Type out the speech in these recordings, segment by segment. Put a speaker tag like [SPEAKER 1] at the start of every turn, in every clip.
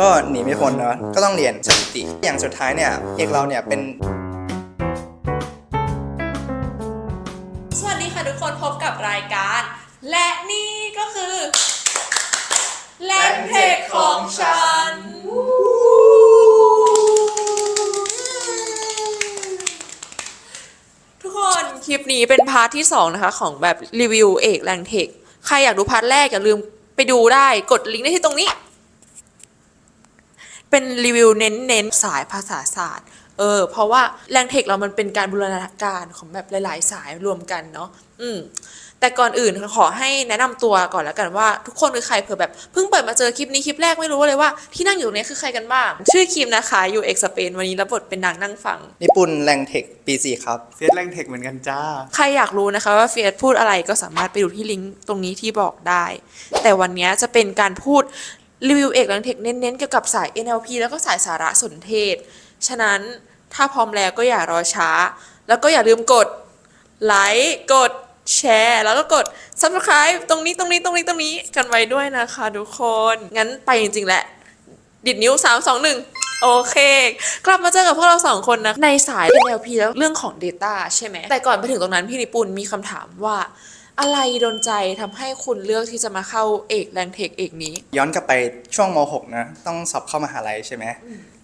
[SPEAKER 1] ก็หนีไม่พ้นเนาะก็ต้องเรียนสถิติ อย่างสุดท้ายเนี่ยเอกเราเนี่ยเป็น
[SPEAKER 2] สวัสดีค่ะทุกคนพบกับรายการ และนี่ก็คือแลนเทคของฉัน ทุกคนคลิปนี้เป็นพาร์ทที่ 2 นะคะ ของแบบรีวิวเอกแลนเทค ใครอยากดูพาร์ทแรกอย่าลืมไปดูได้กดลิงก์ได้ที่ตรงนี้ เป็นรีวิวเน้นๆสายภาษาศาสตร์ เออ เพราะว่าแรงเทคเรามันเป็นการบูรณาการของแบบหลาย ๆ สายรวมกันเนาะ อืมแต่ก่อนอื่นขอให้แนะนำตัวก่อนแล้วกันว่า ทุกคนคือใครเผื่อแบบเพิ่งเปิดมาเจอคลิปนี้คลิปแรกไม่รู้เลยว่าที่นั่งอยู่ตรงนี้คือใครกันบ้าง ชื่อคิมนะคะอยู่เอกสเปนวันนี้รับบทเป็นนางนั่งฟัง
[SPEAKER 1] ญี่ปุ่นแรงเทคปีสี่ครับ
[SPEAKER 3] เฟียสแรงเทคเหมือนกันจ้า
[SPEAKER 2] ใครอยากรู้นะคะว่าเฟียสพูดอะไรก็สามารถไปดูที่ลิงก์ตรงนี้ที่บอกได้ แต่วันนี้จะเป็นการพูด รีวิวเอกแรงเทคเน้นๆ เกี่ยวกับสาย NLP แล้วก็สายสารสนเทศ ฉะนั้นถ้าพร้อมแล้วก็อย่ารอช้า แล้วก็อย่าลืมกดไลค์กดแชร์แล้วก็กด subscribe ตรงนี้ตรงนี้ตรงนี้ตรงนี้กันไว้ด้วยนะคะทุกคน งั้นไปจริงๆแหละ ดิดนิ้ว 3 2 1โอเค กลับมาเจอกับพวกเราสองคนนะ ในสาย NLP แล้วเรื่องของ Data ใช่ไหม แต่ก่อนไปถึงตรงนั้นพี่นิปุนมีคำถามว่า อะไรดนใจทำให้คุณเลือกที่จะมาเข้าเอกแรงเทคเอกนี้
[SPEAKER 1] ย้อนกลับไปช่วงม .6 นะต้องสอบเข้ามหาลัยใช่ไหม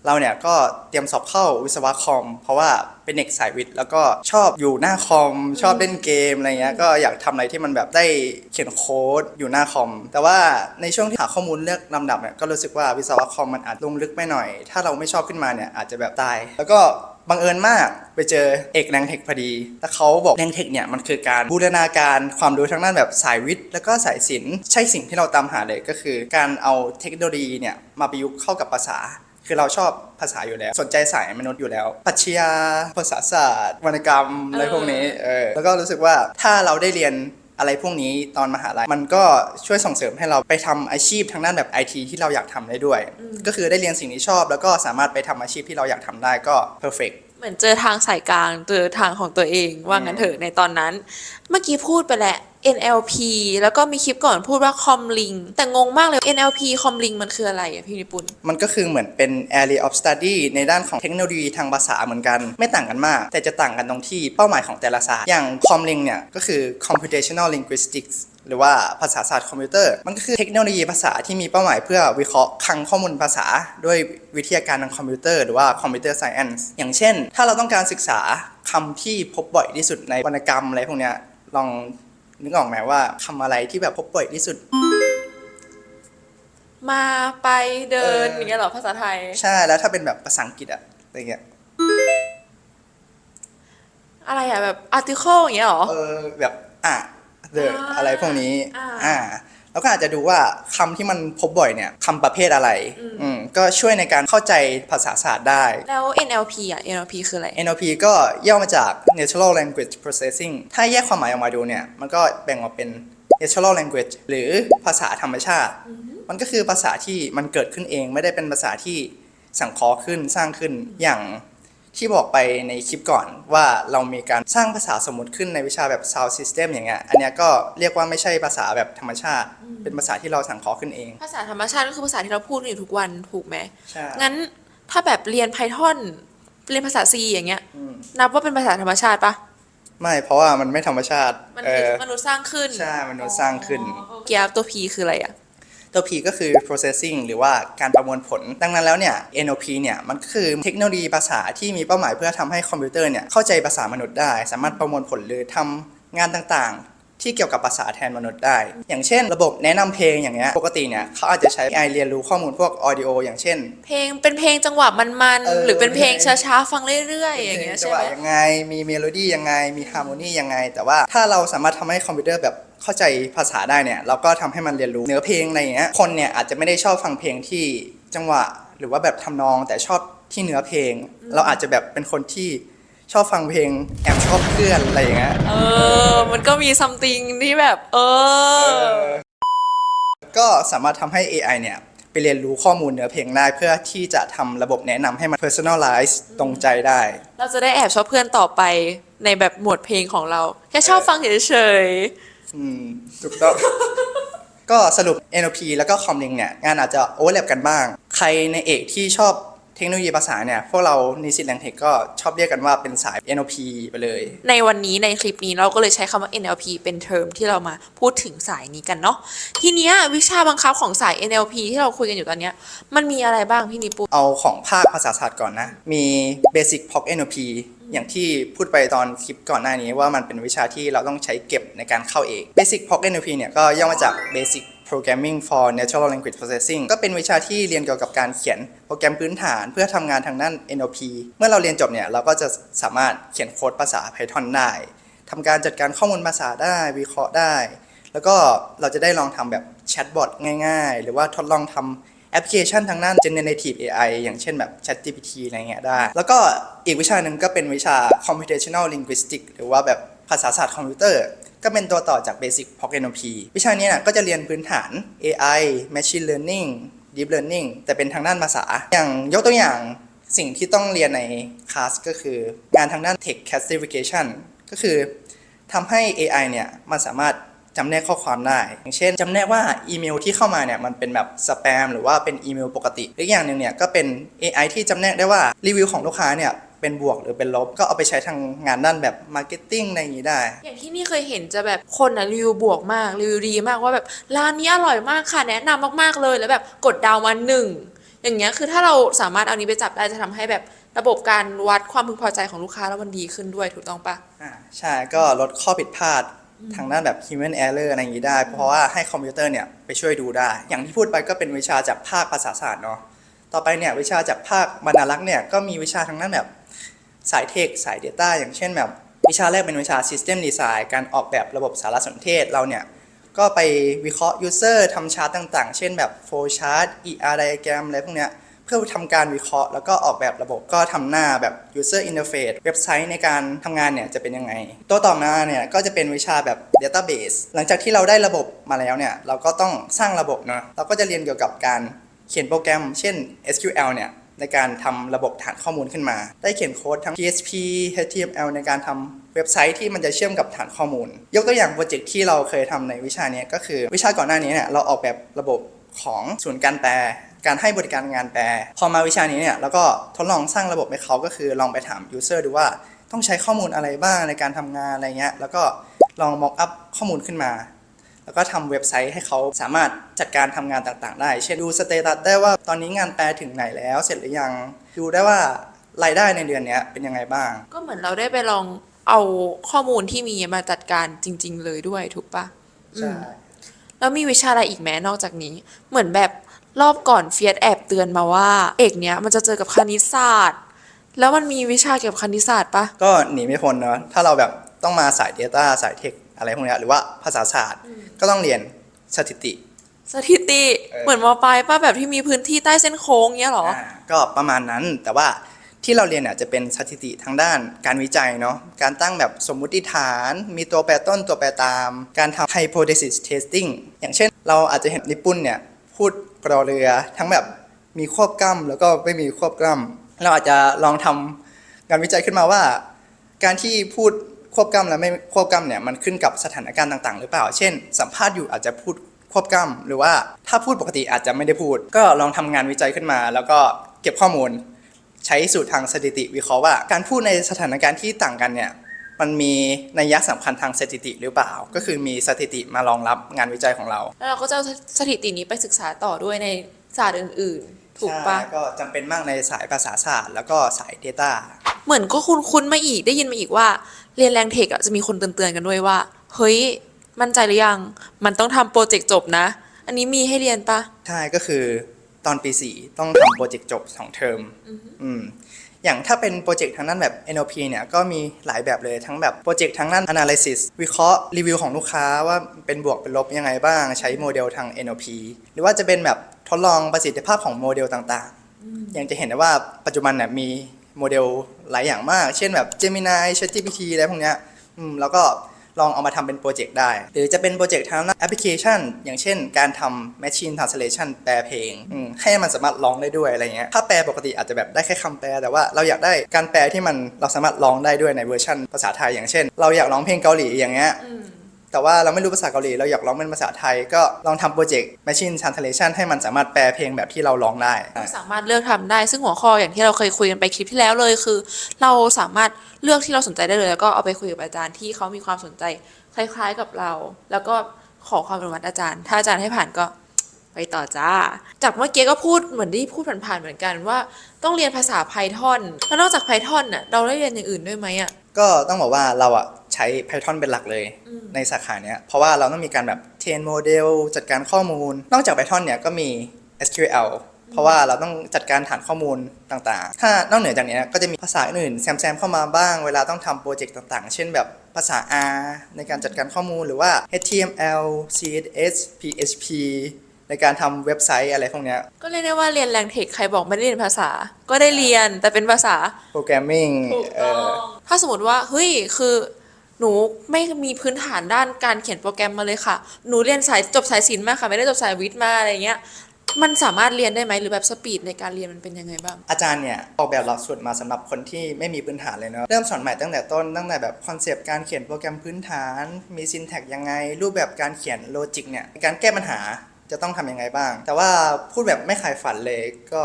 [SPEAKER 1] เราเนี่ยก็เตรียมสอบเข้าวิศวะคอม เพราะว่าเป็นเด็กสายวิทย์แล้วก็ชอบอยู่หน้าคอม ชอบเล่นเกมอะไรเงี้ยก็อยากทำอะไรที่มันแบบได้เขียนโค้ดอยู่หน้าคอม แต่ว่าในช่วงที่หาข้อมูลเลือกลำดับเนี่ยก็รู้สึกว่าวิศวะคอมมันอาจลงลึกไปหน่อย ถ้าเราไม่ชอบขึ้นมาเนี่ยอาจจะแบบตาย แล้วก็ บังเอิญมากไปเจอเอกแรงเทคพอดี แล้วเขาบอกแรงเทคเนี่ยมันคือการบูรณาการความรู้ทางด้านแบบสายวิทย์ แล้วก็สายศิลป์ใช่สิ่งที่เราตามหาเลยก็คือ การเอาเทคโนโลยีเนี่ยมาประยุกต์เข้ากับภาษา คือเราชอบภาษาอยู่แล้ว สนใจสายมนุษย์อยู่แล้วปรัชญาภาษาศาสตร์วรรณกรรมอะไรพวกนี้เออแล้วก็รู้สึกว่าถ้าเราได้เรียน อะไรพวกนี้ตอนมหาลัยมันก็ช่วยส่งเสริมให้เราไปทำอาชีพทางด้านแบบไอทีที่เราอยากทำได้ด้วย ก็คือได้เรียนสิ่งที่ชอบ แล้วก็สามารถไปทำอาชีพที่เราอยากทำได้ก็ perfect
[SPEAKER 2] เหมือนเจอทางสายกลางเจอทางของตัวเองว่างั้นเถอะในตอนนั้น เมื่อกี้พูดไปแล้ว NLP แล้วก็มีคลิปก่อนพูดว่า Comlink แต่งงมากเลย NLP Comlink มันคืออะไรอะพี่นิปุน
[SPEAKER 1] มันก็คือเหมือนเป็น area of study ในด้านของเทคโนโลยีทางภาษาเหมือนกัน ไม่ต่างกันมาก แต่จะต่างกันตรงที่เป้าหมายของแต่ละศาสตร์อย่าง comlink เนี่ยก็คือ computational linguistics หรือว่าภาษาศาสตร์คอมพิวเตอร์ มันก็คือเทคโนโลยีภาษาที่มีเป้าหมายเพื่อวิเคราะห์คลังข้อมูลภาษา ด้วยวิทยาการทางคอมพิวเตอร์หรือว่าคอมพิวเตอร์ไซเอนซ์อย่างเช่น ถ้าเราต้องการศึกษาคำที่พบบ่อยที่สุดในวรรณกรรมอะไรพวกเนี้ยลอง นึกออกไหมว่าคำอะไรที่แบบพบบ่อยที่สุด
[SPEAKER 2] มาไปเดิน
[SPEAKER 1] เออ
[SPEAKER 2] อ
[SPEAKER 1] อ
[SPEAKER 2] ย่างเงี้ยเหรอภาษาไทย
[SPEAKER 1] ใช่แล้วถ้าเป็นแบบภาษาอังกฤษอะอะไรเงี้ย
[SPEAKER 2] อะไรอะแบบ article อย่างเงี้ยเหรอ
[SPEAKER 1] เออแบบอะเดอ
[SPEAKER 2] อ่า
[SPEAKER 1] อะไรพวกนี้
[SPEAKER 2] อ่า
[SPEAKER 1] อ่า แล้วก็อาจจะดูว่าคำที่มันพบบ่อยเนี่ยคำประเภทอะไรอืมก็ช่วยในการเข้าใจภาษาศาสตร์ได้
[SPEAKER 2] แล้ว NLP อะ NLP คืออะไร
[SPEAKER 1] NLP ก็ย่อมาจาก Natural Language Processing ถ้าแยกความหมายออกมาดูเนี่ย มันก็แบ่งออกเป็น Natural Language หรือภาษาธรรมชาติ มันก็คือภาษาที่มันเกิดขึ้นเอง ไม่ได้เป็นภาษาที่สังเคราะห์ขึ้นสร้างขึ้นอย่าง ที่บอกไปในคลิปก่อนว่าเรามีการสร้างภาษาสมมติขึ้นในวิชาแบบ Sound System อย่างเงี้ย อันเนี้ยก็เรียกว่าไม่ใช่ภาษาแบบธรรมชาติ เป็นภาษาที่เราสังเคราะห์ขึ้นเอง
[SPEAKER 2] ภาษาธรรมชาติก็คือภาษาที่เราพูดกันอยู่ทุกวันถูกไหม
[SPEAKER 1] ใช่
[SPEAKER 2] งั้นถ้าแบบเรียน Python เรียนภาษา C อย่างเงี้ย
[SPEAKER 1] อืม
[SPEAKER 2] นับว่าเป็นภาษาธรรมชาติปะ
[SPEAKER 1] ไม่เพราะว่ามันไม่ธรรมชาติ
[SPEAKER 2] มัน
[SPEAKER 1] เอ
[SPEAKER 2] คือ
[SPEAKER 1] อ
[SPEAKER 2] มนุษย์สร้างขึ้น
[SPEAKER 1] ใช่มนุษย์สร้างขึ้น
[SPEAKER 2] เกียร์ตัว P คืออะไรอะ
[SPEAKER 1] ตัว P ก็คือ processing หรือว่าการประมวลผล ดังนั้นแล้วเนี่ย NLP เนี่ยมันก็คือเทคโนโลยีภาษาที่มีเป้าหมายเพื่อทำให้คอมพิวเตอร์เนี่ยเข้าใจภาษามนุษย์ได้ สามารถประมวลผลหรือทำงานต่างๆ ที่เกี่ยวกับภาษาแทนมนุษย์ได้ อย่างเช่น ระบบแนะนำเพลงอย่างเงี้ย ปกติเนี่ยเขาอาจจะใช้ AI เรียนรู้ข้อมูลพวก audio อย่างเช่น
[SPEAKER 2] เพลงเป็นเพลงจังหวะมัน
[SPEAKER 1] เออ
[SPEAKER 2] ๆหรือเป็นเพลงช้าๆ ฟังเรื่อยๆ อย่างเงี้ย
[SPEAKER 1] จะ
[SPEAKER 2] ใช่
[SPEAKER 1] ว่า
[SPEAKER 2] ไหม
[SPEAKER 1] ยังไง มีเมโลดี้ยังไง มีฮาร์โมนียังไง แต่ว่าถ้าเราสามารถทำให้คอมพิวเตอร์แบบเข้าใจภาษาได้เนี่ยเราก็ทำให้มันเรียนรู้เนื้อเพลงอะไรอย่างเงี้ย คนเนี่ยอาจจะไม่ได้ชอบฟังเพลงที่จังหวะหรือว่าแบบทำนองแต่ชอบที่เนื้อเพลง เราอาจจะแบบเป็นคนที่ ชอบฟังเพลงแอบชอบเพื่อนอะไรอย่างเงี้ย
[SPEAKER 2] เออ มันก็มีซัมติงที่แบบ เออ
[SPEAKER 1] ก็สามารถทำให้ AI เนี่ย ไปเรียนรู้ข้อมูลเนื้อเพลงได้เพื่อที่จะทำระบบแนะนำให้มัน personalize ตรงใจได้
[SPEAKER 2] เราจะได้แอบชอบเพื่อนต่อไปในแบบหมวดเพลงของเรา แค่ชอบฟังเฉย
[SPEAKER 1] อืมถูกต้อง ก็สรุป NLP แล้วก็ Comlink เนี่ย งานอาจจะโอเวอร์แลปกันบ้าง ใครในเอกที่ชอบ เทคโนโลยีภาษาเนี่ย พวกเรานิสิตแลงเทคก็ชอบเรียกกันว่าเป็นสาย NLP ไปเลย
[SPEAKER 2] ในวันนี้ในคลิปนี้เราก็เลยใช้คำว่า NLP เป็นเทอมที่เรามาพูดถึงสายนี้กันเนาะทีเนี้ยวิชาบังคับของสาย NLP ที่เราคุยกันอยู่ตอนเนี้ยมันมีอะไรบ้างพี่นิปุ
[SPEAKER 1] เอาของภาคภาษาศาสตร์ก่อนนะ มี Basic POC NLP อย่างที่พูดไปตอนคลิปก่อนหน้านี้ว่ามันเป็นวิชาที่เราต้องใช้เก็บในการเข้าเอก Basic POC NLP เนี่ยก็ย่อมาจาก Basic Programming for Natural Language Processing ก็เป็นวิชาที่เรียนเกี่ยวกับการเขียนโปรแกรมพื้นฐาน เพื่อทำงานทางด้าน NLP เมื่อเราเรียนจบเนี่ยเราก็จะสามารถเขียนโค้ดภาษา Python ได้ทำการจัดการข้อมูลภาษาได้วิเคราะห์ได้ แล้วก็เราจะได้ลองทำแบบแชทบอทง่าย ๆ หรือว่าทดลองทำแอปพลิเคชันทางด้าน generative AI อย่างเช่นแบบ ChatGPT อะไรเงี้ยได้ แล้วก็อีกวิชาหนึ่งก็เป็นวิชา computational linguistics หรือว่าแบบภาษาศาสตร์คอมพิวเตอร์ ก็เป็นตัวต่อจาก basic POC NLP วิชานี้นะก็จะเรียนพื้นฐาน AI machine learning deep learning แต่เป็นทางด้านภาษา อย่างยกตัวอย่างสิ่งที่ต้องเรียนในคลาสก็คืองานทางด้าน text classification ก็คือทำให้ AI เนี่ยมันสามารถจำแนกข้อความได้ อย่างเช่นจำแนกว่าอีเมลที่เข้ามาเนี่ยมันเป็นแบบสแปมหรือว่าเป็นอีเมลปกติ อีกอย่างหนึ่งเนี่ยก็เป็น AI ที่จำแนกได้ว่ารีวิวของลูกค้าเนี่ย เป็นบวกหรือเป็นลบ ก็เอาไปใช้ทางงานด้านแบบมาร์เก็ตติ้งอะไรอย่างนี้ได้
[SPEAKER 2] อย่างที่นี่เคยเห็นจะแบบคนอะรีวิวบวกมากรีวิวดีมากว่าแบบร้านนี้อร่อยมากค่ะแนะนำมากๆเลยแล้วแบบกดดาวมาหนึ่งอย่างเงี้ยคือถ้าเราสามารถเอานี้ไปจับได้จะทำให้แบบระบบการวัดความพึงพอใจของลูกค้าแล้วมันดีขึ้นด้วยถูกต้องปะ
[SPEAKER 1] อ่าใช่ก็ลดข้อผิดพลาดทางด้านแบบ human error อะไรอย่างนี้ได้ เพราะว่าให้คอมพิวเตอร์เนี่ยไปช่วยดูได้ อย่างที่พูดไปก็เป็นวิชาจากภาคภาษาศาสตร์เนาะต่อไปเนี่ยวิชาจากภาคบรรณารักษ์เนี่ยก็มีวิชาทางด้านแบบ สายเทคสาย Data อย่างเช่นแบบวิชาแรกเป็นวิชา System Design การออกแบบระบบสารสนเทศเราเนี่ย ก็ไปวิเคราะห์ user ทำชาร์ตต่างๆ เช่นแบบ flow chart ER diagram อะไรพวกเนี้ยเพื่อทำการวิเคราะห์แล้วก็ออกแบบระบบก็ทำหน้าแบบ user interface เว็บไซต์ในการทำงานเนี่ยจะเป็นยังไง ตัวต่อมาเนี่ยก็จะเป็นวิชาแบบ database หลังจากที่เราได้ระบบมาแล้วเนี่ยเราก็ต้องสร้างระบบเนาะเราก็จะเรียนเกี่ยวกับการเขียนโปรแกรม เช่น SQL เนี่ย ในการทำระบบฐานข้อมูลขึ้นมา ได้เขียนโค้ดทั้ง PHP HTML ในการทำเว็บไซต์ที่มันจะเชื่อมกับฐานข้อมูล ยกตัวอย่างโปรเจกต์ที่เราเคยทำในวิชานี้ก็คือวิชาก่อนหน้านี้เนี่ยเราออกแบบระบบของศูนย์การแปลการให้บริการงานแปล พอมาวิชานี้เนี่ยแล้วก็ทดลองสร้างระบบให้เขาก็คือลองไปถาม user ดูว่าต้องใช้ข้อมูลอะไรบ้างในการทำงานอะไรเงี้ยแล้วก็ลอง mock up ข้อมูลขึ้นมา แล้วก็ทำเว็บไซต์ให้เขาสามารถจัดการทำงานต่างๆ ได้ เช่นดูสเตตัสได้ว่าตอนนี้งานแปลถึงไหนแล้ว เสร็จหรือยัง ดูได้ว่ารายได้ในเดือนเนี้ยเป็นยังไงบ้าง
[SPEAKER 2] ก็เหมือนเราได้ไปลองเอาข้อมูลที่มีมาจัดการจริง ๆ เลยด้วยถูกปะอื
[SPEAKER 1] ใช่
[SPEAKER 2] มแล้วมีวิชาอะไรอีกแม้นอกจากนี้ เหมือนแบบรอบก่อนเฟียสแอบเตือนมาว่า เอกเนี้ยมันจะเจอกับคณิตศาสตร์ แล้วมันมีวิชาเกี่ยวกับคณิตศาสตร์ปะ
[SPEAKER 1] ก็หนีไม่พ้นเนาะถ้าเราแบบต้องมาสาย Data สายเทค อะไรพวกเนี้ยหรือว่าภาษาศาสตร์ก็ต้องเรียนสถิติ
[SPEAKER 2] สถิติ
[SPEAKER 1] เออ
[SPEAKER 2] เหมือนมปลายปะแบบที่มีพื้นที่ใต้เส้นโค้งเงี้ยเหรอ
[SPEAKER 1] อ่าก็ประมาณนั้นแต่ว่าที่เราเรียนเนี่ยจะเป็นสถิติทางด้านการวิจัยเนาะการตั้งแบบสมมุติฐาน มีตัวแปรต้นตัวแปรตาม การทำ hypothesis testing อย่างเช่น เราอาจจะเห็นญี่ปุ่นเนี่ยพูดกรอเรือทั้งแบบมีควบกล้ำแล้วก็ไม่มีควบกล้ำเราอาจจะลองทำงานวิจัยขึ้นมาว่า การที่พูด ควบกล้ำและไม่ควบกล้ำเนี่ยมันขึ้นกับสถานการณ์ต่าง ๆ หรือเปล่า เช่น สัมภาษณ์อยู่อาจจะพูดควบกล้ำหรือว่าถ้าพูดปกติอาจจะไม่ได้พูด ก็ลองทำงานวิจัยขึ้นมา แล้วก็เก็บข้อมูล ใช้สูตรทางสถิติวิเคราะห์ว่า การพูดในสถานการณ์ที่ต่างกันเนี่ยมันมีนัยยะสำคัญทางสถิติหรือเปล่า ก็คือมีสถิติมารองรับงานวิจัยของเรา
[SPEAKER 2] แล้วเราก็จะเอาสถิตินี้ไปศึกษาต่อด้วยในศาสตร์อื่นๆ ถูกปะ
[SPEAKER 1] ใช่ก็จำเป็นมากในสายภาษาศาสตร์แล้วก็สาย Data
[SPEAKER 2] เหมือนก็คุ้นๆมาอีกได้ยินมาอีกว่า เรียนแรงเทคอะจะมีคนเตือนๆกันด้วยว่า เฮ้ย มั่นใจหรือยัง มันต้องทำโปรเจกต์จบนะ อันนี้มีให้เรียนปะ
[SPEAKER 1] ใช่ก็คือตอนปี4ต้องทำโปรเจกต์จบ2เทอมอืม อย่างถ้าเป็นโปรเจกต์ทางด้านแบบ NLP เนี่ยก็มีหลายแบบเลยทั้งแบบโปรเจกต์ทางด้าน analysis วิเคราะห์รีวิวของลูกค้าว่าเป็นบวกเป็นลบยังไงบ้าง ใช้โมเดลทาง NLP หรือว่าจะเป็นแบบทดลองประสิทธิภาพของโมเดลต่างๆ อย่างจะเห็นได้ว่าปัจจุบันเนี่ยมีโมเดลหลายอย่างมาก เช่นแบบ Gemini ChatGPT อะไรพวกเนี้ยอืมแล้วก็ ลองเอามาทำเป็นโปรเจกต์ได้ หรือจะเป็นโปรเจกต์ทางด้านแอปพลิเคชัน อย่างเช่น การทำ Machine Translation แปลเพลงให้มันสามารถร้องได้ด้วยอะไรเงี้ยถ้าแปลปกติอาจจะแบบได้แค่คำแปล แต่ว่าเราอยากได้การแปลที่มันเราสามารถร้องได้ด้วยในเวอร์ชันภาษาไทยอย่างเช่น เราอยากร้องเพลงเกาหลีอย่างเงี้ย แต่ว่าเราไม่รู้ภาษาเกาหลีเราอยากร้องเป็นภาษาไทย ก็ลองทำโปรเจกต์ Machine Translation ให้มันสามารถแปลเพลงแบบที่เราร้องได้
[SPEAKER 2] สามารถเลือกทำได้ซึ่งหัวข้ออย่างที่เราเคยคุยกันไปคลิปที่แล้วเลยคือ เราสามารถเลือกที่เราสนใจได้เลย แล้วก็เอาไปคุยกับอาจารย์ที่เขามีความสนใจคล้ายๆกับเรา แล้วก็ขอความอนุมัติอาจารย์ ถ้าอาจารย์ให้ผ่านก็ไปต่อจ้า จากเมื่อกี้ก็พูดเหมือนที่พูดผ่านๆเหมือนกันว่า ต้องเรียนภาษาไพทอนแล้วนอกจากไพทอนน่ะเราได้เรียนอย่างอื่นด้วยไหมอะ
[SPEAKER 1] ก็ต้องบอกว่าเราอะใช้ Python เป็นหลักเลย
[SPEAKER 2] อืม
[SPEAKER 1] ในสาขาเนี้ยเพราะว่าเราต้องมีการแบบเทรนโมเดลจัดการข้อมูล นอกจาก Python เนี่ยก็มี SQL เพราะว่าเราต้องจัดการฐานข้อมูลต่างๆ ถ้านอกเหนือจากเนี้ยก็จะมีภาษาอื่นแซมๆเข้ามาบ้าง เวลาต้องทำโปรเจกต์ต่างๆ เช่นแบบภาษา R ในการจัดการข้อมูลหรือว่า HTML CSS PHP ในการทำเว็บไซต์อะไรพวกเนี้ย
[SPEAKER 2] ก็เรียกได้ว่าเรียนแรงเทคใครบอกไม่ได้เรียนภาษา ก็ได้เรียนแต่เป็นภาษา
[SPEAKER 1] โปรแกรมมิ่งเออ
[SPEAKER 2] ถ้าสมมติว่าเฮ้ยคือหนูไม่มีพื้นฐานด้านการเขียนโปรแกรมมาเลยค่ะ หนูเรียนสายจบสายศิลป์มาค่ะ ไม่ได้จบสายวิทย์มาอะไรเงี้ย มันสามารถเรียนได้ไหมหรือแบบสปีดในการเรียนมันเป็นยังไงบ้าง
[SPEAKER 1] อาจารย์เนี่ยออกแบบหลักสูตรมาสำหรับคนที่ไม่มีพื้นฐานเลยเนาะ เริ่มสอนใหม่ตั้งแต่ต้นตั้งแต่แบบคอนเซปต์การเขียนโปรแกรมพื้นฐาน มีซินแท็กยังไง รูปแบบการเขียนโลจิกเนี่ย การแก้ปัญหา จะต้องทำยังไงบ้าง แต่ว่าพูดแบบไม่ขายฝันเลยก็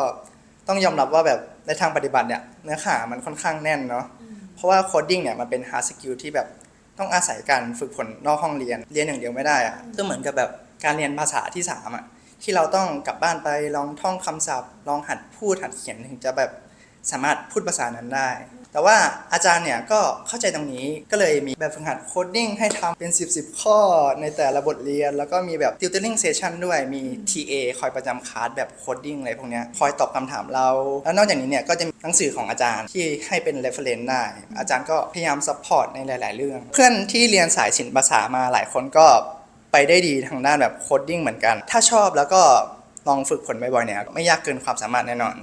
[SPEAKER 1] ต้องยอมรับว่าแบบในทางปฏิบัติเนี่ยเนื้อหามันค่อนข้างแน่นเนาะเพราะว่าโคดดิ้งเนี่ยมันเป็นฮาร์ดสกิลที่แบบต้องอาศัยการฝึกฝนนอกห้องเรียนเรียนอย่างเดียวไม่ได้อะก็เหมือนกับแบบการเรียนภาษาที่สามอะที่เราต้องกลับบ้านไปลองท่องคำศัพท์ ลองหัดพูดหัดเขียนถึงจะแบบสามารถพูดภาษานั้นได้ แต่ว่าอาจารย์เนี่ยก็เข้าใจตรงนี้ก็เลยมีแบบฝึกหัดโคดดิ้งให้ทำเป็น 10 10 ข้อในแต่ละบทเรียน แล้วก็มีแบบ tutoring session ด้วยมี TA คอยประจำคลาสแบบโคดดิ้งอะไรพวกนี้คอยตอบคำถามเรา แล้วนอกจากนี้เนี่ยก็จะมีหนังสือของอาจารย์ที่ให้เป็น reference ได้ อาจารย์ก็พยายาม support ในหลาย ๆ เรื่อง เพื่อนที่เรียนสายศิลปภาษามาหลายคนก็ไปได้ดีทางด้านแบบโคดดิ้งเหมือนกัน ถ้าชอบแล้วก็ลองฝึกฝนบ่อยๆเนี่ยไม่ยากเกินความสามารถแน่นอน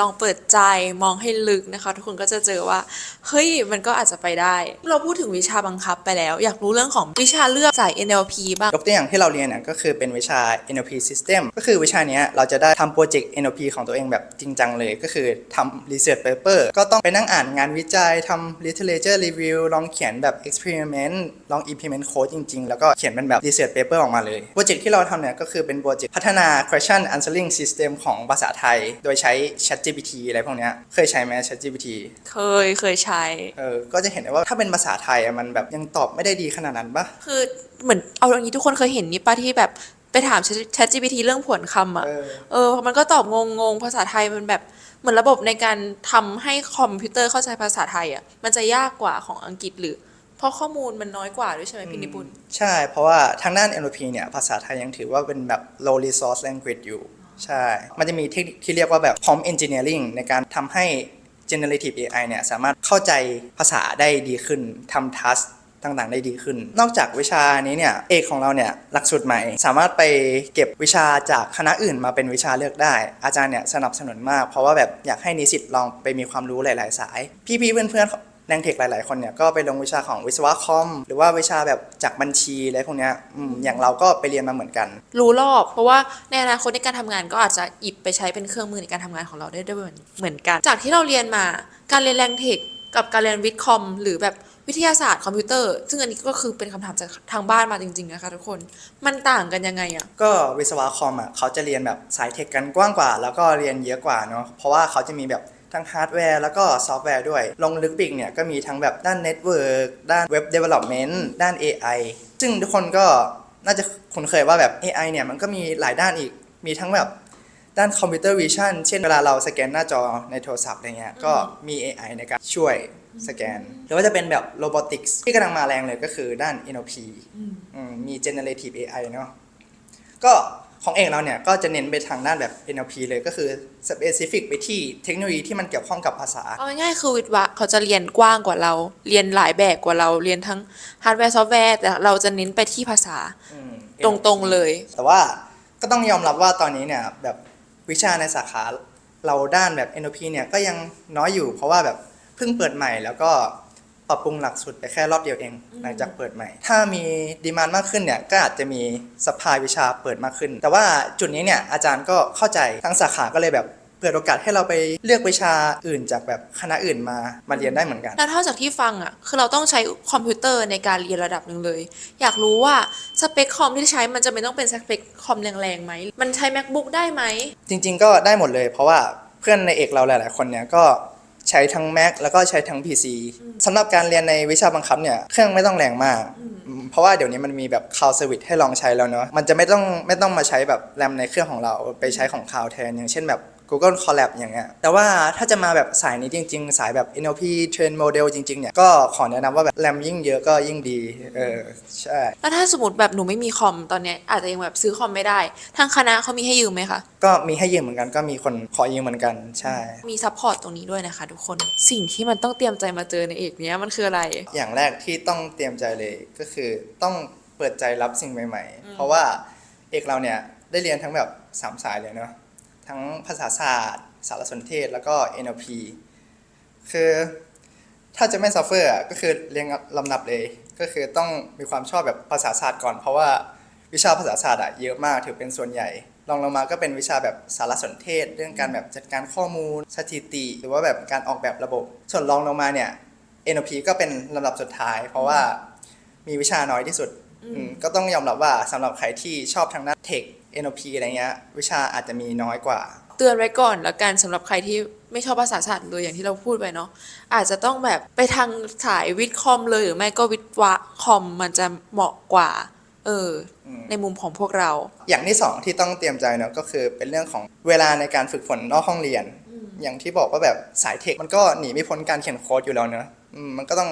[SPEAKER 2] ลองเปิดใจมองให้ลึกนะคะ ทุกคนก็จะเจอว่า เฮ้ย มันก็อาจจะไปได้ เราพูดถึงวิชาบังคับไปแล้ว อยากรู้เรื่องของวิชาเลือกสาย NLP บ้าง
[SPEAKER 1] ยกตัวอย่างที่เราเรียนเนี่ยก็คือเป็นวิชา NLP System ก็คือวิชาเนี้ยเราจะได้ทำโปรเจกต์ NLP ของตัวเองแบบจริงจังเลยก็คือทำ research paper ก็ต้องไปนั่งอ่านงานวิจัยทำ literature review ลองเขียนแบบ experiment ลอง implement code จริง ๆ แล้วก็เขียนเป็นแบบ research paper ออกมาเลยโปรเจกต์ที่เราทำเนี่ยก็คือเป็นโปรเจกต์พัฒนา question answering system ของภาษาไทย โดยใช้ ChatGPT อะไรพวกเนี้ยเคยใช้ไหม ChatGPT
[SPEAKER 2] เคยเคยใช้
[SPEAKER 1] เออก็จะเห็นได้ว่าถ้าเป็นภาษาไทยอะมันแบบยังตอบไม่ได้ดีขนาดนั้นปะ
[SPEAKER 2] คือเหมือนเอาอย่างนี้ทุกคนเคยเห็นนี่ป้าที่แบบไปถาม Chat GPT เรื่องผวนคำอะ
[SPEAKER 1] เออ
[SPEAKER 2] เออมันก็ตอบงงๆภาษาไทยมันแบบเหมือนระบบในการทำให้คอมพิวเตอร์เข้าใจภาษาไทยอะมันจะยากกว่าของอังกฤษหรือ เพราะข้อมูลมันน้อยกว่าด้วยใช่ไหมพี่นิปุน
[SPEAKER 1] ใช่ เพราะว่าทางด้าน NLP เนี่ย ภาษาไทยยังถือว่าเป็นแบบ low resource language อยู่ ใช่ มันจะมีเทคนิคที่เรียกว่าแบบ prompt engineering ในการทำให้ generative AI เนี่ยสามารถเข้าใจภาษาได้ดีขึ้นทำ task ต่างๆ ได้ดีขึ้น นอกจากวิชานี้เนี่ย เอกของเราเนี่ยหลักสูตรใหม่ สามารถไปเก็บวิชาจากคณะอื่นมาเป็นวิชาเลือกได้ อาจารย์เนี่ยสนับสนุนมาก เพราะว่าแบบอยากให้นิสิตลองไปมีความรู้หลาย ๆ สาย พี่ๆเพื่อนๆ แรงเทคหลาย ๆ คนเนี่ยก็ไปลงวิชาของวิศวะคอม หรือว่าวิชาแบบจากบัญชีอะไรพวกเนี้ยอืมอย่างเราก็ไปเรียนมาเหมือนกัน
[SPEAKER 2] รู้รอบ เพราะว่าในอนาคตในการทำงานก็อาจจะหยิบไปใช้เป็นเครื่องมือในการทำงานของเราได้ด้วยเหมือนกัน จากที่เราเรียนมาการเรียนแรงเทคกับการเรียนวิทย์คอม หรือแบบวิทยาศาสตร์คอมพิวเตอร์ ซึ่งอันนี้ก็คือเป็นคำถามจากทางบ้านมาจริง ๆ นะคะทุกคนมันต่างกันยังไงอะ
[SPEAKER 1] ก็วิศวะคอมอะเขาจะเรียนแบบสายเทคกันกว้างกว่า แล้วก็เรียนเยอะกว่าเนาะเพราะว่าเขาจะมีแบบ ทั้งฮาร์ดแวร์แล้วก็ซอฟต์แวร์ด้วย ลงลึกไปอีกเนี่ยก็มีทั้งแบบด้านเน็ตเวิร์กด้านเว็บเดเวล็อปเมนต์ด้าน AI ซึ่งทุกคนก็น่าจะคุ้นเคยว่าแบบ AI เนี่ยมันก็มีหลายด้านอีก มีทั้งแบบด้านคอมพิวเตอร์วิชั่นเช่นเวลาเราสแกนหน้าจอในโทรศัพท์อะไรเงี้ย ก็มี AI ในการช่วยสแกน หรือว่าจะเป็นแบบโรบอติกส์ที่กำลังมาแรงเลยก็คือด้าน NLP อืมมี generative AI เนาะ ก็ ของเอกเราเนี่ยก็จะเน้นไปทางด้านแบบ NLP เลยก็คือ specific ไปที่เทคโนโลยีที่มันเกี่ยวข้องกับภาษา
[SPEAKER 2] เอาง่ายๆคือวิทย์วะเขาจะเรียนกว้างกว่าเรา เรียนหลายแบบกว่าเราเรียนทั้งฮาร์ดแวร์ซอฟต์แวร์แต่เราจะเน้นไปที่ภาษา
[SPEAKER 1] อืม
[SPEAKER 2] ตรงๆเลย
[SPEAKER 1] แต่ว่าก็ต้องยอมรับว่าตอนนี้เนี่ยแบบวิชาในสาขาเราด้านแบบ NLP เนี่ยก็ยังน้อยอยู่ เพราะว่าแบบเพิ่งเปิดใหม่แล้วก็ ปรับปรุงหลักสูตรไปแค่รอบเดียวเอง หลังจากเปิดใหม่ ถ้ามีดีมานมากขึ้นเนี่ยก็อาจจะมีสปายวิชาเปิดมากขึ้น แต่ว่าจุดนี้เนี่ยอาจารย์ก็เข้าใจทั้งสาขาก็เลยแบบเปิดโอกาสให้เราไปเลือกวิชาอื่นจากแบบคณะอื่นมามาเรียนได้เหมือนกัน
[SPEAKER 2] แล้วเท่าจากที่ฟังอะ คือเราต้องใช้คอมพิวเตอร์ในการเรียนระดับหนึ่งเลย อยากรู้ว่าสเปคคอมที่ใช้มันจะไม่ต้องเป็นสเปคคอมแรงๆไหม มันใช้ macbook ได้ไหม
[SPEAKER 1] จริง ๆ ก็ได้หมดเลย เพราะว่าเพื่อนในเอกเราหลาย ๆ คนเนี่ยก็ ใช้ทั้ง Mac แล้วก็ใช้ทั้ง PC สำหรับการเรียนในวิชาบังคับเนี่ยเครื่องไม่ต้องแรงมากอืมเพราะว่าเดี๋ยวนี้มันมีแบบ Cloud Service ให้ลองใช้แล้วเนาะมันจะไม่ต้องไม่ต้องมาใช้แบบแรมในเครื่องของเราไปใช้ของ Cloud แทนอย่างเช่นแบบ Google Colab อย่างเงี้ยแต่ว่าถ้าจะมาแบบสายนี้จริง ๆ สายแบบ NLP Train Model จริง ๆ เนี่ย ก็ขอแนะนำว่าแบบแรมยิ่งเยอะก็ยิ่งดี เออ ใช่
[SPEAKER 2] แล้วถ้าสมมติแบบหนูไม่มีคอมตอนเนี้ยอาจจะยังแบบซื้อคอมไม่ได้ ทางคณะเขามีให้ยืมไหมคะ
[SPEAKER 1] ก็มีให้ยืมเหมือนกันก็มีคนขอยืมเหมือนกันใช่
[SPEAKER 2] มีซัพพอร์ตตรงนี้ด้วยนะคะทุกคนสิ่งที่มันต้องเตรียมใจมาเจอในเอกเนี้ยมันคืออะไร
[SPEAKER 1] อย่างแรกที่ต้องเตรียมใจเลยก็คือต้องเปิดใจรับสิ่งใหม่ ๆ เพราะว่าเอกเราเนี่ยได้เรียนทั้งแบบ3สายเลยเนาะ ทั้งภาษาศาสตร์ สารสนเทศ แล้วก็ NLP คือถ้าจะไม่ซัฟเฟอร์อะก็คือเรียงลำดับเลย ก็คือต้องมีความชอบแบบภาษาศาสตร์ก่อน เพราะว่าวิชาภาษาศาสตร์อะเยอะมากถือเป็นส่วนใหญ่รองลงมาก็เป็นวิชาแบบสารสนเทศ เรื่องการแบบจัดการข้อมูลสถิติ หรือว่าแบบการออกแบบระบบ ส่วนรองลงมาเนี่ย NLP ก็เป็นลำดับสุดท้าย เพราะว่ามีวิชาน้อยที่สุดอืมก็ต้องยอมรับว่าสำหรับใครที่ชอบทางด้านเทค NLP อะไรเงี้ยวิชาอาจจะมีน้อยกว่า
[SPEAKER 2] เตือนไว้ก่อนแล้วกันสำหรับใครที่ไม่ชอบภาษาศาสตร์เลยอย่างที่เราพูดไปเนาะอาจจะต้องแบบไปทางสายวิทย์คอมเลยหรือไม่ก็วิทย์วะคอมมันจะเหมาะกว่า เอออ
[SPEAKER 1] ม
[SPEAKER 2] ในมุมของพวกเรา
[SPEAKER 1] อย่างที่สองที่ต้องเตรียมใจเนาะก็คือเป็นเรื่องของเวลาในการฝึกฝนนอกห้องเรียน อย่างที่บอกว่าแบบสายเทคมันก็หนีไม่พ้นการเขียนโค้ดอยู่แล้วเนอะอืมมันก็ต้อง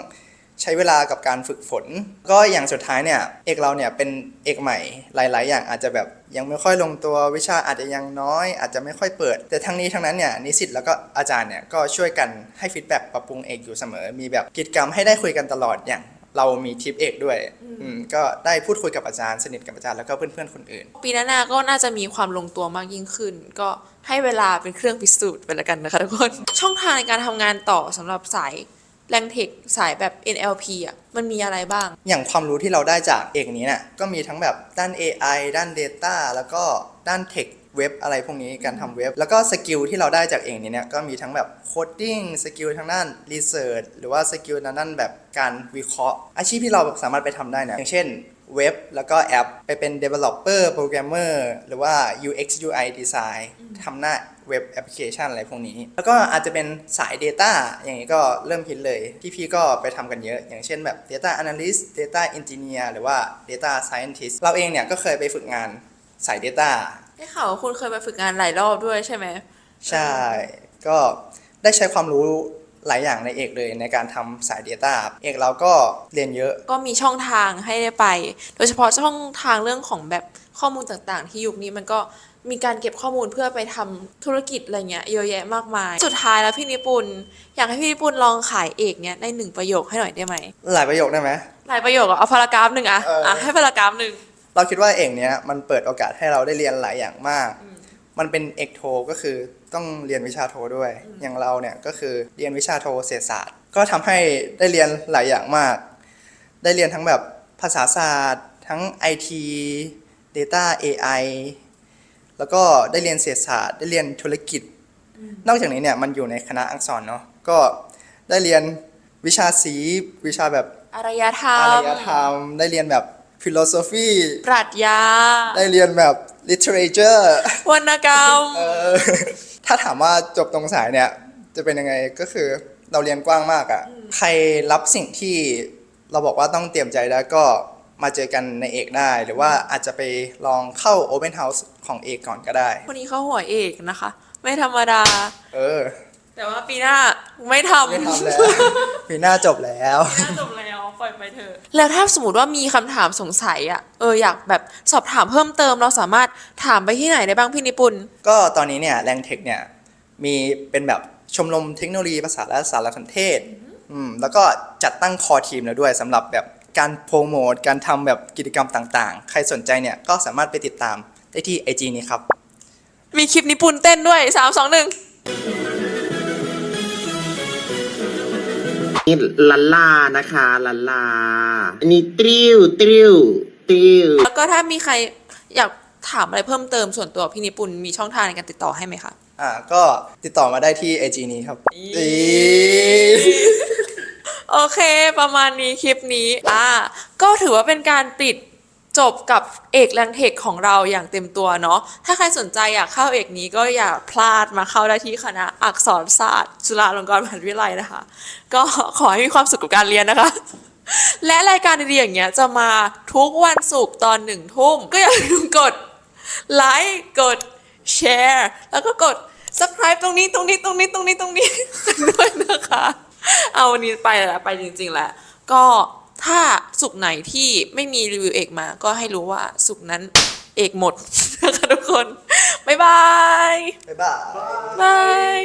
[SPEAKER 1] ใช้เวลากับการฝึกฝน ก็อย่างสุดท้ายเนี่ยเอกเราเนี่ยเป็นเอกใหม่หลาย ๆ อย่างอาจจะแบบยังไม่ค่อยลงตัววิชาอาจจะยังน้อย อาจจะไม่ค่อยเปิด แต่ทั้งนี้ทั้งนั้นเนี่ยนิสิตแล้วก็อาจารย์เนี่ยก็ช่วยกันให้ฟีดแบ็กปรับปรุงเอกอยู่เสมอ มีแบบกิจกรรมให้ได้คุยกันตลอดอย่างเรามีทิปเอกด้วยอืมก็ได้พูดคุยกับอาจารย์สนิทกับอาจารย์แล้วก็เพื่อนๆคนอื่น
[SPEAKER 2] ปีหน้าๆก็น่าจะมีความลงตัวมากยิ่งขึ้น ก็ให้เวลาเป็นเครื่องพิสูจน์ไปแล้วกันนะคะทุกคน ช่องทางในการทำงานต่อสำหรับสาย แรงเทคสายแบบ NLP อะมันมีอะไรบ้าง
[SPEAKER 1] อย่างความรู้ที่เราได้จากเอกนี้เนี่ยก็มีทั้งแบบด้าน AI ด้าน Data แล้วก็ด้านเทคเว็บอะไรพวกนี้การทำเว็บ แล้วก็สกิลที่เราได้จากเอกนี้เนี่ยก็มีทั้งแบบโคดดิ้งสกิลทางด้านรีเสิร์ชหรือว่าสกิลทางด้านแบบการวิเคราะห์ อาชีพที่เราสามารถไปทำได้เนี่ยอย่างเช่น เว็บแล้วก็แอปไปเป็น developer programmer หรือว่า UX UI design ทำหน้าเว็บแอปพลิเคชันอะไรพวกนี้ แล้วก็อาจจะเป็นสาย Data อย่างนี้ก็เริ่มฮิตเลย พี่ๆก็ไปทำกันเยอะ อย่างเช่นแบบ Data Analyst Data Engineer หรือว่า Data Scientist เราเองเนี่ยก็เคยไปฝึกงานสาย Data
[SPEAKER 2] ได้ข่าวว่าคุณเคยไปฝึกงานหลายรอบด้วยใช่ไหม
[SPEAKER 1] ใช่ ก็ได้ใช้ความรู้ หลายอย่างในเอกเลยในการทำสาย Data เอกเราก็เรียนเยอะ
[SPEAKER 2] ก็มีช่องทางให้ได้ไป โดยเฉพาะช่องทางเรื่องของแบบข้อมูลต่างๆ ที่ยุคนี้มันก็มีการเก็บข้อมูลเพื่อไปทำธุรกิจอะไรเงี้ยเยอะแยะมากมาย สุดท้ายแล้วพี่นิปุนอยากให้พี่นิปุนลองขายเอกเนี้ยในหนึ่งประโยคให้หน่อยได้ไหม
[SPEAKER 1] หลายประโยคได้ไหม
[SPEAKER 2] หลายประโยคอะเอาพารากราฟหนึ่งอะ
[SPEAKER 1] เอออ่
[SPEAKER 2] อะให้พารากราฟหนึ่ง
[SPEAKER 1] เราคิดว่าเอกเนี้ยมันเปิดโอกาสให้เราได้เรียนหลายอย่างมากมั นเป็นเอกโทก็คือต้องเรียนวิชาโทด้วย อย่างเราเนี่ยก็คือเรียนวิชาโทเศรษฐศาสตร์ ก็ทำให้ได้เรียนหลายอย่างมาก ได้เรียนทั้งแบบภาษาศาสตร์ ทั้ง IT Data AI แล้วก็ได้เรียนเศรษฐศาสตร์ ได้เรียนธุรกิจ นอกจากนี้เนี่ยมันอยู่ในคณะอักษรเนาะ ก็ได้เรียนวิชาสีวิชาแบบ
[SPEAKER 2] อารยธรร
[SPEAKER 1] อามรยธรรม ได้เรียนแบบ philosophy
[SPEAKER 2] ปรัชญา
[SPEAKER 1] ได้เรียนแบบ literature
[SPEAKER 2] วรรณกรรม
[SPEAKER 1] เออถ้าถามว่าจบตรงสายเนี่ย จะเป็นยังไงก็คือเราเรียนกว้างมากอะ่ะ ใครรับสิ่งที่เราบอกว่าต้องเตรียมใจได้ก็มาเจอกันในเอกได้ หรือว่าอาจจะไปลองเข้า Open House ของเอกก่อนก็ได้
[SPEAKER 2] คนนี้เขาหัวเอกนะคะ ไม่ธรรมดา
[SPEAKER 1] เออ
[SPEAKER 2] แต่ว่าปีหน้าไม่ทำ
[SPEAKER 1] ไม่ทำแล้วปีหน้าจบแล้ว
[SPEAKER 2] น่าจบแล้วปล่อยไปเถอะ แล้วถ้าสมมติว่ามีคำถามสงสัยอะเอออยากแบบสอบถามเพิ่มเติมเราสามารถถามไปที่ไหนได้บ้างพี่นิปุน
[SPEAKER 1] ก็ตอนนี้เนี่ยแรงเทคเนี่ยมีเป็นแบบชมรมเทคโนโลยีภาษาและสารสนเทศอืมแล้วก็จัดตั้งคอทีมแล้วด้วยสำหรับแบบการโปรโมทการทำแบบกิจกรรมต่างๆ ใครสนใจเนี่ยก็สามารถไปติดตามได้ที่ IG นี้ครับ
[SPEAKER 2] มีคลิปนิปุนเต้นด้วยสามสองหนึ่ง
[SPEAKER 3] นี่ลันลานะคะลันลา อันนี้ตริวตริวตริว
[SPEAKER 2] แล้วก็ถ้ามีใครอยากถามอะไรเพิ่มเติมส่วนตัวพี่นิปุนมีช่องทางในการติดต่อให้ไหมคะ
[SPEAKER 1] อ่าก็ติดต่อมาได้ที่ IG นี้ครับ
[SPEAKER 2] อี
[SPEAKER 1] อี
[SPEAKER 2] โอเค ประมาณนี้คลิปนี้ อ่า ก็ถือว่าเป็นการปิด จบกับเอกแรงเทคของเราอย่างเต็มตัวเนาะ ถ้าใครสนใจอยากเข้าเอกนี้ก็อย่าพลาดมาเข้าได้ที่คณะอักษรศาสตร์ จุฬาลงกรณ์มหาวิทยาลัยนะคะ ก็ขอให้มีความสุขกับการเรียนนะคะ และรายการดีๆอย่างเงี้ยจะมาทุกวันศุกร์ตอนหนึ่งทุ่ม ก็อย่าลืมกดไลค์กดแชร์แล้วก็กด subscribe ตรงนี้ตรงนี้ตรงนี้ตรงนี้ตรงนี้ด้วยนะคะ เอาวันนี้ไปแล้วไปจริงๆแหละก็ ถ้าสุกร์ไหนที่ไม่มีรีวิวเอกมาก็ให้รู้ว่าสุกร์นั้นเอกหมดนะคะทุกคน บ๊ายบาย
[SPEAKER 1] บ๊ายบาย
[SPEAKER 2] บาย